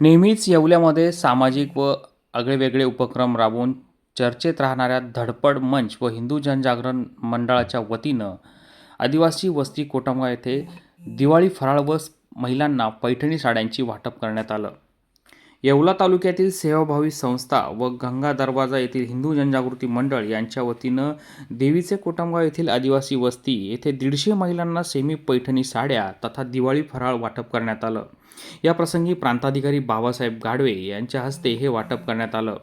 नेहमीच येवल्यामध्ये सामाजिक व आगळेवेगळे उपक्रम राबवून चर्चेत राहणाऱ्या धडपड मंच व हिंदू जनजागरण मंडळाच्या वतीनं आदिवासी वस्ती कोटांबा येथे दिवाळी फराळ व महिलांना पैठणी साड्यांची वाटप करण्यात आलं. येवला तालुक्यातील सेवाभावी संस्था व गंगा दरवाजा येथील हिंदू जनजागृती मंडळ यांच्या वतीनं देवीचे कोटमगाव येथील आदिवासी वस्ती येथे दीडशे महिलांना सेमी पैठणी साड्या तथा दिवाळी फराळ वाटप करण्यात आलं. या प्रसंगी प्रांताधिकारी बाबासाहेब गाडवे यांच्या हस्ते हे वाटप करण्यात आलं.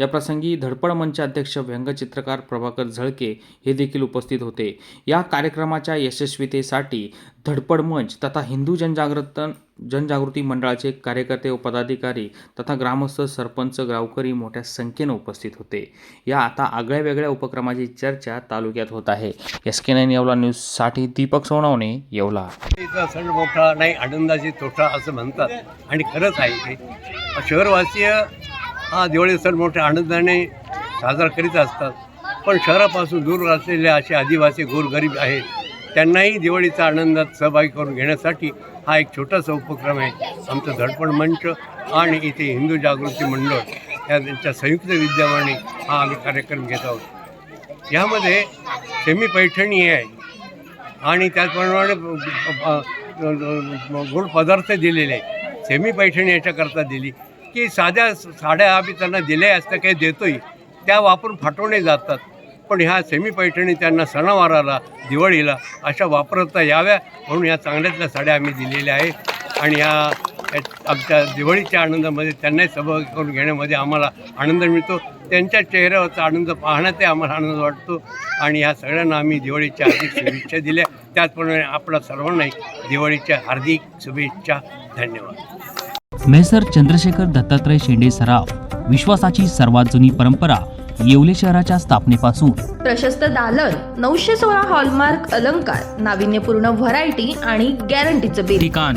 या प्रसंगी धडपड मंच अध्यक्ष व्यंगचित्रकार प्रभाकर झळके हे देखील उपस्थित होते. या कार्यक्रमाच्या यशस्वीतेसाठी धडपड मंच तथा हिंदू जनजागृतन जनजागृती मंडळाचे कार्यकर्ते व पदाधिकारी तथा ग्रामस्थ सरपंच गावकरी मोठ्या संख्येनं उपस्थित होते. या आता आगळ्या वेगळ्या उपक्रमाची चर्चा तालुक्यात होत आहे. एस के नाईन येवला न्यूजसाठी दीपक सोनवणे येवला. मोठा नाही आनंदाची तोटा असं म्हणतात. आणि खरंच आहे ते शहरवासीय हा दिवाळी सण मोठ्या आनंदाने साजरा करीत असतात. पण शहरापासून दूर असलेले असे आदिवासी गोरगरीब आहेत. त्यांनाही दिवाळीचा आनंदात सहभागी करून घेण्यासाठी हा एक छोटासा उपक्रम आहे. आमचं धडपण मंच आणि इथे हिंदू जागृती मंडळ या त्यांच्या संयुक्त विद्यमाने हा आम्ही कार्यक्रम घेत आहोत. यामध्ये सेमी पैठणी आहे. आणि त्याचप्रमाणे गोड पदार्थ दिलेले. आहेत सेमी पैठणी याच्याकरता दिली. की साध्या साड्या आम्ही त्यांना दिल्या असतं काही देतोय त्या वापरून फाटवणे जातात. पण ह्या सेमी पैठणी त्यांना सणावाराला दिवाळीला अशा वापरता याव्या म्हणून या चांगल्यातल्या साड्या आम्ही दिलेल्या आहेत. आणि या- आमच्या दिवाळीच्या आनंदामध्ये त्यांनाही सहभागी करून घेण्यामध्ये आम्हाला आनंद मिळतो. त्यांच्या चेहऱ्यावरचा आनंद पाहण्यातही आम्हाला आनंद वाटतो. आणि ह्या सगळ्यांना आम्ही दिवाळीच्या हार्दिक शुभेच्छा दिल्या. त्याचप्रमाणे आपल्या सर्वांनाही दिवाळीच्या हार्दिक शुभेच्छा. धन्यवाद. मेसर चंद्रशेखर दत्तात्रय शेंडे सराफ विश्वासाची सर्वात जुनी परंपरा येवले शहराच्या स्थापनेपासून. प्रशस्त दालन नऊशे सोळा हॉलमार्क अलंकार नाविन्यपूर्ण व्हरायटी आणि गॅरंटीचं बिल. ठिकाण.